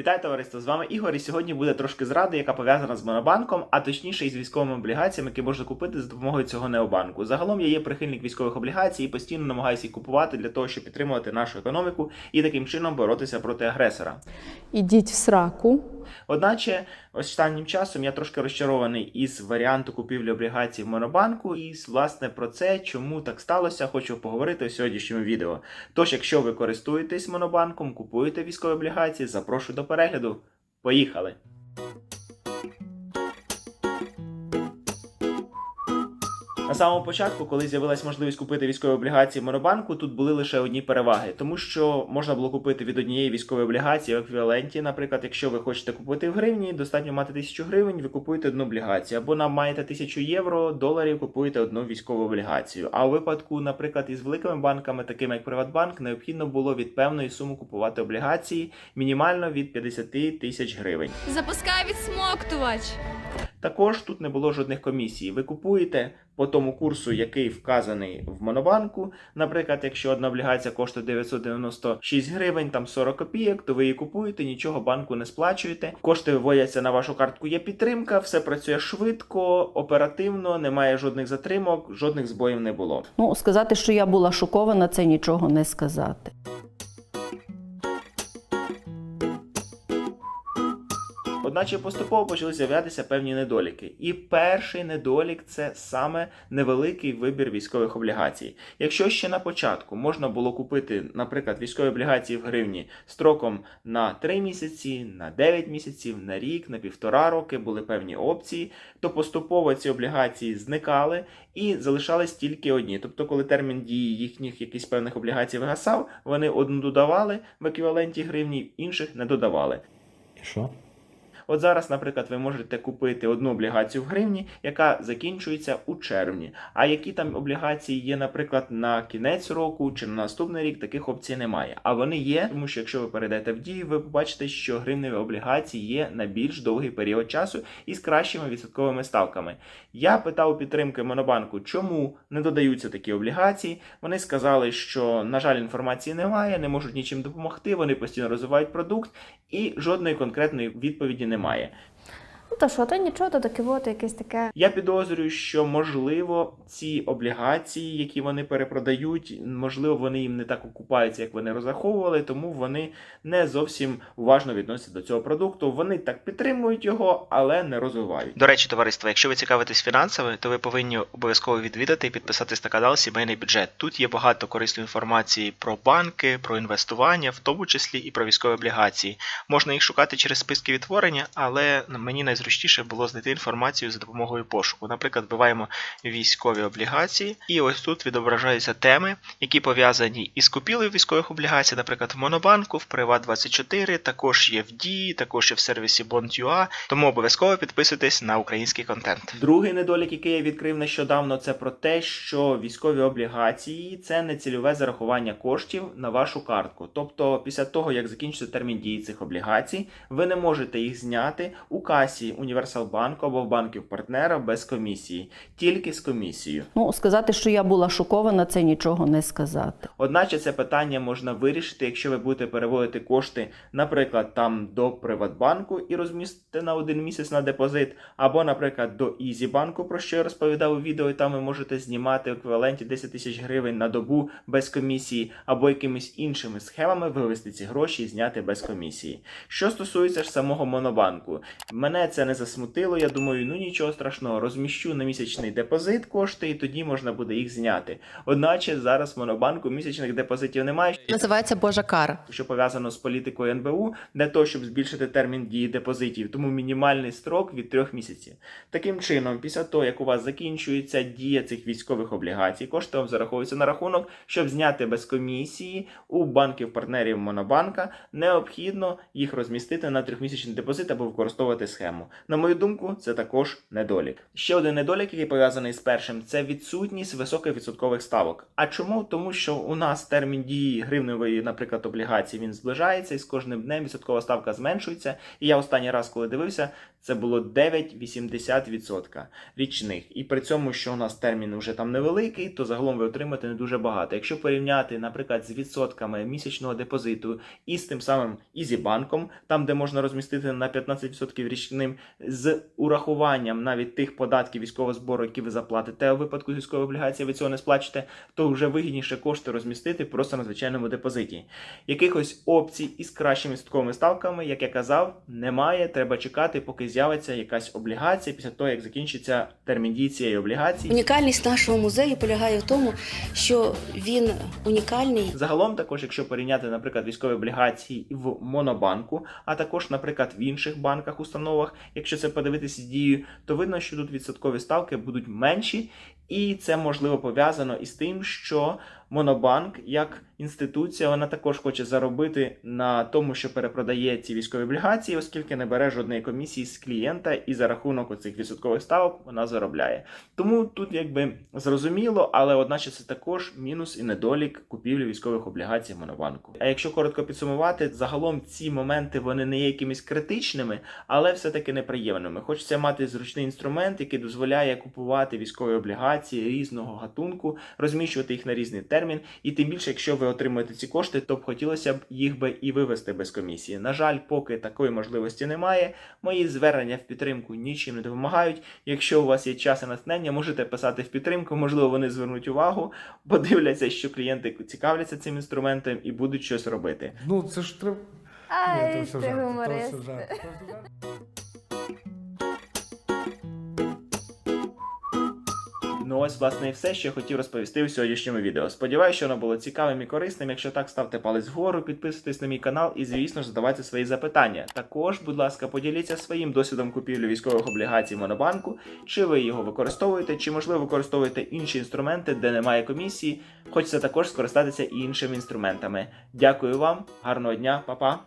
Вітаю товариство! З вами Ігор. І сьогодні буде трошки зради, яка пов'язана з монобанком, а точніше із військовими облігаціями, які можна купити за допомогою цього необанку. Загалом я є прихильник військових облігацій і постійно намагаюся їх купувати для того, щоб підтримувати нашу економіку і таким чином боротися проти агресора. Ідіть в сраку. Одначе, останнім часом я трошки розчарований із варіанту купівлі облігацій в монобанку, і власне про це, чому так сталося, хочу поговорити у сьогоднішньому відео. Тож, якщо ви користуєтесь монобанком, купуєте військові облігації, запрошую до перегляду. Поїхали! На самому початку, коли з'явилась можливість купити військові облігації в монобанку, тут були лише одні переваги, тому що можна було купити від однієї військової облігації в еквіваленті. Наприклад, якщо ви хочете купити в гривні, достатньо мати тисячу гривень, ви купуєте одну облігацію, або нам маєте тисячу євро, доларів, купуєте одну військову облігацію. А у випадку, наприклад, із великими банками, такими як Приватбанк, необхідно було від певної суми купувати облігації мінімально від 50 тисяч гривень. Запускай відсмоктувач. Також тут не було жодних комісій. Ви купуєте по тому курсу, який вказаний в монобанку. Наприклад, якщо одна облігація коштує 996 гривень, там 40 копійок, то ви її купуєте, нічого банку не сплачуєте. Кошти виводяться на вашу картку. Є підтримка, все працює швидко, оперативно, немає жодних затримок, жодних збоїв не було. Ну, сказати, що я була шокована, це нічого не сказати. Одначе поступово почали з'являтися певні недоліки. І перший недолік це саме невеликий вибір військових облігацій. Якщо ще на початку можна було купити, наприклад, військові облігації в гривні строком на 3 місяці, на 9 місяців, на рік, на півтора роки були певні опції, то поступово ці облігації зникали і залишались тільки одні. Тобто, коли термін дії їхніх якихось певних облігацій вигасав, вони одну додавали в еквіваленті гривні, інших не додавали. І що? От зараз, наприклад, ви можете купити одну облігацію в гривні, яка закінчується у червні. А які там облігації є, наприклад, на кінець року чи на наступний рік, таких опцій немає. А вони є, тому що якщо ви перейдете в дію, ви побачите, що гривневі облігації є на більш довгий період часу і з кращими відсотковими ставками. Я питав підтримки Монобанку, чому не додаються такі облігації. Вони сказали, що на жаль, інформації немає, не можуть нічим допомогти. Вони постійно розвивають продукт, і жодної конкретної відповіді немає. Ну то що, то нічого, то таке от якесь таке. Я підозрюю, що можливо ці облігації, які вони перепродають, можливо, вони їм не так окупаються, як вони розраховували, тому вони не зовсім уважно відносяться до цього продукту. Вони так підтримують його, але не розвивають. До речі, товариство, якщо ви цікавитесь фінансами, то ви повинні обов'язково відвідати і підписатись на канал Сімейний бюджет. Тут є багато корисної інформації про банки, про інвестування, в тому числі і про військові облігації. Можна їх шукати через списки відтворення, але мені найзручніше було знайти інформацію за допомогою пошуку. Наприклад, вбиваємо військові облігації, і ось тут відображаються теми, які пов'язані із купівлею військових облігацій, наприклад, в Монобанку, в Приват24, також є в Дії, також є в сервісі Bond.ua, тому обов'язково підписуйтесь на український контент. Другий недолік, який я відкрив нещодавно, це про те, що військові облігації це не цільове зарахування коштів на вашу картку. Тобто, після того як закінчиться термін дії цих облігацій, ви не можете їх зняти у касі Універсалбанку або в банків партнера без комісії, тільки з комісією. Ну, сказати, що я була шокована, це нічого не сказати. Одначе це питання можна вирішити, якщо ви будете переводити кошти, наприклад, там до Приватбанку і розмістити на один місяць на депозит, або, наприклад, до Ізібанку, про що я розповідав у відео, і там ви можете знімати в еквіваленті 10 тисяч гривень на добу без комісії, або якимись іншими схемами вивести ці гроші і зняти без комісії. Що стосується ж самого монобанку, мене це не засмутило. Я думаю, ну нічого страшного, розміщу на місячний депозит кошти, і тоді можна буде їх зняти. Одначе зараз в монобанку місячних депозитів немає. Називається Божа кара. що пов'язано з політикою НБУ, для того, щоб збільшити термін дії депозитів, тому мінімальний строк від трьох місяців. Таким чином, після того, як у вас закінчується дія цих військових облігацій, кошти вам зараховуються на рахунок, щоб зняти без комісії у банків партнерів Монобанка, необхідно їх розмістити на трьохмісячний депозит або використовувати схему. На мою думку, це також недолік. Ще один недолік, який пов'язаний з першим, це відсутність високих відсоткових ставок. А чому? Тому що у нас термін дії гривневої, наприклад, облігації він зближається, і з кожним днем відсоткова ставка зменшується. І я останній раз, коли дивився, це було 9,80% річних. І при цьому, що у нас термін вже там невеликий, то загалом ви отримаєте не дуже багато. Якщо порівняти, наприклад, з відсотками місячного депозиту і з тим самим Ізібанком, там де можна розмістити на 15% річним, з урахуванням навіть тих податків військового збору, які ви заплатите, у випадку з військової облігації ви цього не сплачете, то вже вигідніше кошти розмістити просто на звичайному депозиті. Якихось опцій із кращими відсотковими ставками, як я казав, немає. Треба чекати, поки з'явиться якась облігація після того, як закінчиться термін дії цієї облігації. Унікальність нашого музею полягає в тому, що він унікальний Загалом, також, якщо порівняти, наприклад, військові облігації в Монобанку, а також, наприклад, в інших банках, установах, якщо це подивитися з дією, то видно, що тут відсоткові ставки будуть менші, і це можливо пов'язано із тим, що Монобанк як інституція вона також хоче заробити на тому, що перепродає ці військові облігації, оскільки не бере жодної комісії з клієнта, і за рахунок оцих відсоткових ставок вона заробляє. Тому тут якби зрозуміло, але одначе це також мінус і недолік купівлі військових облігацій Монобанку. А якщо коротко підсумувати, загалом ці моменти вони не є якимись критичними, але все-таки неприємними. Хочеться мати зручний інструмент, який дозволяє купувати військові облігації різного гатунку, розміщувати їх на різний термін. І тим більше, якщо ви отримуєте ці кошти, то б хотілося б їх би і вивести без комісії. На жаль, поки такої можливості немає. Мої звернення в підтримку нічим не допомагають. Якщо у вас є час і натхнення, можете писати в підтримку. Можливо, вони звернуть увагу, подивляться, що клієнти цікавляться цим інструментом і будуть щось робити. Ну, це ж треба. Ай, Ні, все ти гуморист. Ну ось, власне, і все, що я хотів розповісти у сьогоднішньому відео. Сподіваюся, що воно було цікавим і корисним. Якщо так, ставте палець вгору, підписуйтесь на мій канал і, звісно задавайте свої запитання. Також, будь ласка, поділіться своїм досвідом купівлі військових облігацій Монобанку, чи ви його використовуєте, чи можливо використовуєте інші інструменти, де немає комісії. Хочеться також скористатися іншими інструментами. Дякую вам, гарного дня, па-па!